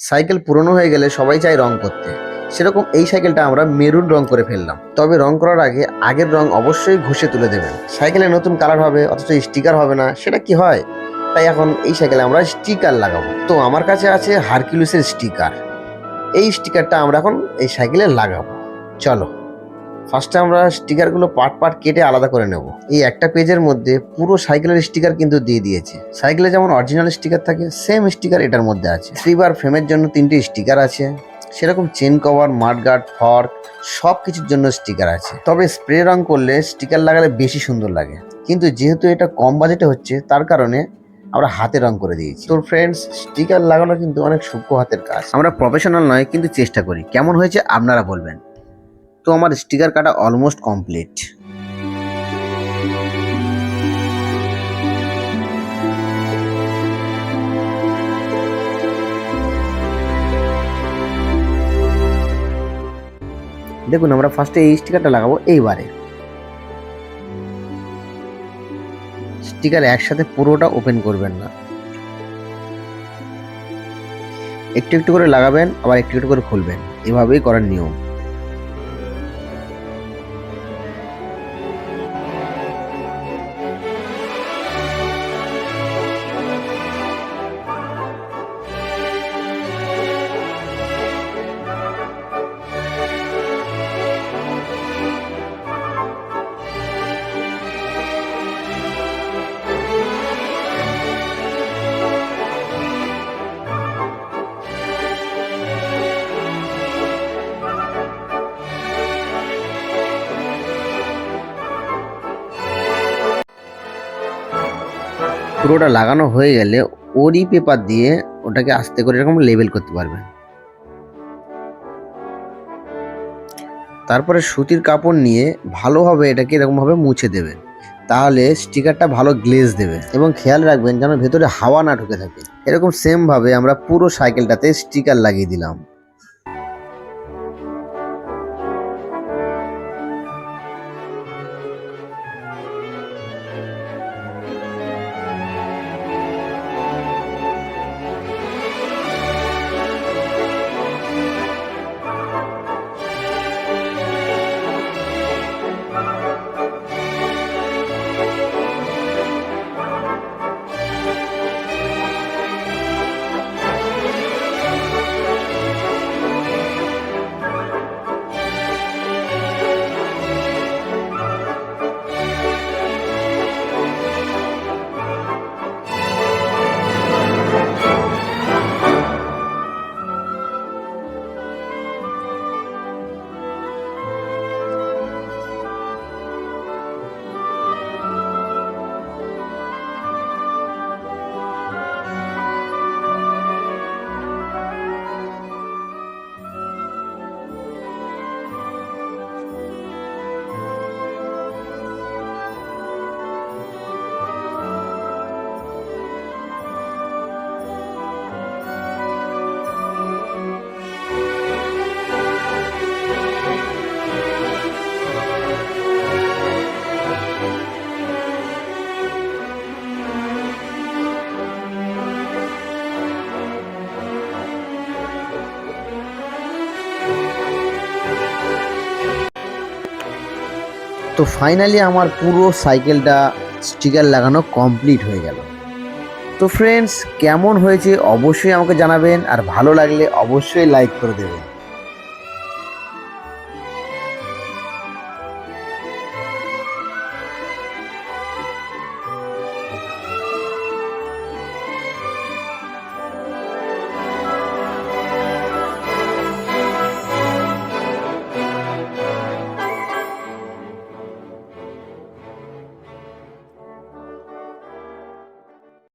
Cycle পুরনো হয়ে গেলে সবাই চায় রং করতে। সেরকম এই সাইকেলটা আমরা মেরুন রং করে ফেললাম। তবে রং করার আগে আগের রং অবশ্যই ঘষে তুলে দেবেন। সাইকেলে নতুন কালার হবে, অথচ স্টিকার হবে না, সেটা কি হয়? তাই এখন এই সাইকেলে আমরা স্টিকার লাগাবো। তো আমার কাছে আছে হারকিউলিসের স্টিকার। এই স্টিকারটা আমরা এখন এই সাইকেলে লাগাবো। চলো। ফার্স্টে আমরা স্টিকারগুলো পার্ট পার্ট কেটে আলাদা করে নেব। এই একটা পেজের মধ্যে পুরো সাইকেলের স্টিকার কিন্তু দিয়ে দিয়েছে। সাইকেলে যেমন অরিজিনাল স্টিকার থাকে সেম স্টিকার এটার মধ্যে আছে। থ্রিবার ফ্রেমের জন্য তিনটে স্টিকার আছে। সেরকম চেন কভার মাডগার্ড ফর্ক সব কিছুর জন্য স্টিকার আছে। তবে স্প্রে রং করলে স্টিকার লাগালে বেশি সুন্দর লাগে। কিন্তু যেহেতু এটা কম বাজেটে হচ্ছে, তার কারণে আমরা হাতে রং করে দিয়েছি। তোর ফ্রেন্ডস স্টিকার লাগানো কিন্তু অনেক সূক্ষ্ম হাতের কাজ। আমরা প্রফেশনাল নয়, কিন্তু চেষ্টা করি। কেমন হয়েছে আপনারা বলবেন। তো আমার স্টিকার কাটা অলমোস্ট কমপ্লিট দেখুন, আমরা ফার্স্টে এই স্টিকারটা লাগাবো এইবারে। স্টিকার একসাথে পুরোটা ওপেন করবেন না। একটু একটু করে লাগাবেন, আবার একটু একটু করে খুলবেন। এভাবেই করার নিয়ম। পুরোটা লাগানো হয়ে গেলে ওরই পেপার দিয়ে ওটাকে আস্তে করে এরকম লেবেল করতে পারবেন তারপরে সুতির কাপড় নিয়ে ভালোভাবে এটাকে এরকমভাবে মুছে দেবেন তাহলে স্টিকারটা ভালো গ্লেজ দেবে এবং খেয়াল রাখবেন যেন ভেতরে হাওয়া না ঢুকে থাকে। এরকম সেমভাবে আমরা পুরো সাইকেলটাতে স্টিকার লাগিয়ে দিলাম। তো ফাইনালি আমার পুরো সাইকেলটা স্টিকার লাগানো কমপ্লিট হয়ে গেল। তো ফ্রেন্ডস কেমন হয়েছে অবশ্যই আমাকে জানাবেন, আর ভালো লাগলে অবশ্যই লাইক করে দেবেন।